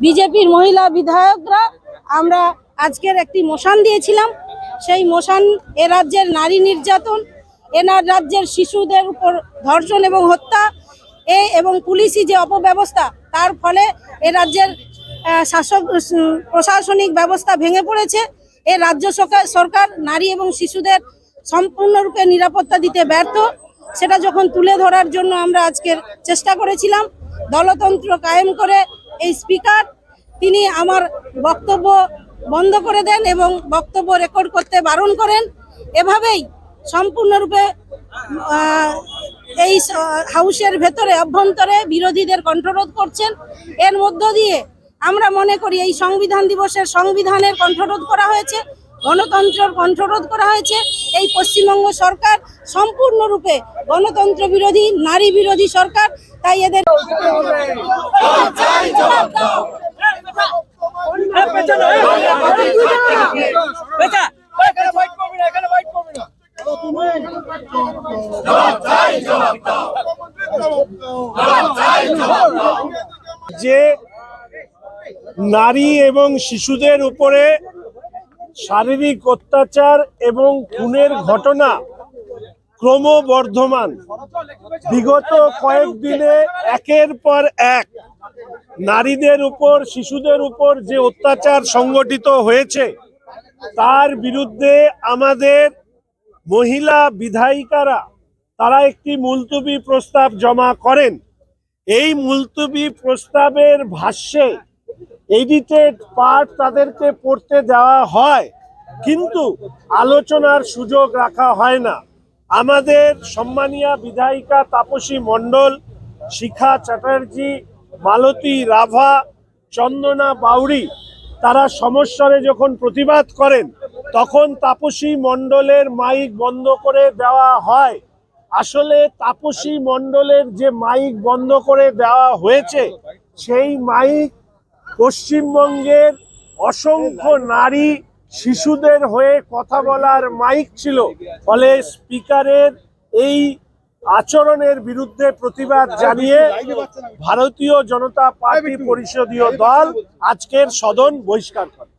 বিজেপির মহিলা বিধায়করা আমরা আজকের একটি মোশন দিয়েছিলাম। সেই মোশন এ রাজ্যের নারী নির্যাতন এনার রাজ্যের শিশুদের উপর ধর্ষণ এবং হত্যা, এ এবং পুলিশি যে অপব্যবস্থা, তার ফলে এ রাজ্যের শাসক প্রশাসনিক ব্যবস্থা ভেঙে পড়েছে। এ রাজ্য সরকার- নারী এবং শিশুদের সম্পূর্ণরূপে নিরাপত্তা দিতে ব্যর্থ, সেটা যখন তুলে ধরার জন্য আমরা আজকের চেষ্টা করেছিলাম, দলতন্ত্র কায়েম করে এই স্পিকার, তিনি আমার বক্তব্য বন্ধ করে দেন এবং বক্তব্য রেকর্ড করতে বারণ করেন। এভাবেই সম্পূর্ণরূপে এই হাউসের ভেতরে অভ্যন্তরে বিরোধীদের কণ্ঠরোধ করছেন। এর মধ্য দিয়ে আমরা মনে করি এই সংবিধান দিবসের সংবিধানের কণ্ঠরোধ করা হয়েছে। গণতন্ত্রের কণ্ঠরোধ করা হয়েছে। এই পশ্চিমবঙ্গ সরকার সম্পূর্ণরূপে গণতন্ত্র বিরোধী, নারী বিরোধী সরকার, তাই এদের যে নারী এবং শিশুদের উপরে শারীরিক অত্যাচার এবং খুনের ঘটনা ক্রমবর্ধমান। বিগত কয়েকদিনে একের পর এক নারীদের উপর, শিশুদের উপর যে অত্যাচার সংগঠিত হয়েছে, তার বিরুদ্ধে আমাদের মহিলা বিধায়িকারা, তারা একটি মুলতুবি প্রস্তাব জমা করেন। এই মুলতুবি প্রস্তাবের ভাষ্যে এডিটেড পার্ট তাদেরকে পড়তে দেওয়া হয়। কিন্তু আলোচনার সুযোগ রাখা হয় না। আমাদের সম্মানীয় বিধায়িকা তাপসী মণ্ডল, শিখা চ্যাটার্জি, মালতী রাভা, চন্দনা বাউরি তারা সমস্যারে যখন প্রতিবাদ করেন, তখন তাপসী মণ্ডলের মাইক বন্ধ করে দেওয়া হয়। আসলে তাপসী মণ্ডলের যে মাইক বন্ধ করে দেওয়া হয়েছে, সেই মাইক পশ্চিমবঙ্গের অসংখ্য নারী শিশুদের হয়ে কথা বলার মাইক ছিল। ফলে স্পিকারের এই আচরণের বিরুদ্ধে প্রতিবাদ জানিয়ে ভারতীয় জনতা পার্টি পরিষদীয় দল আজকের সদন বহিষ্কার করে।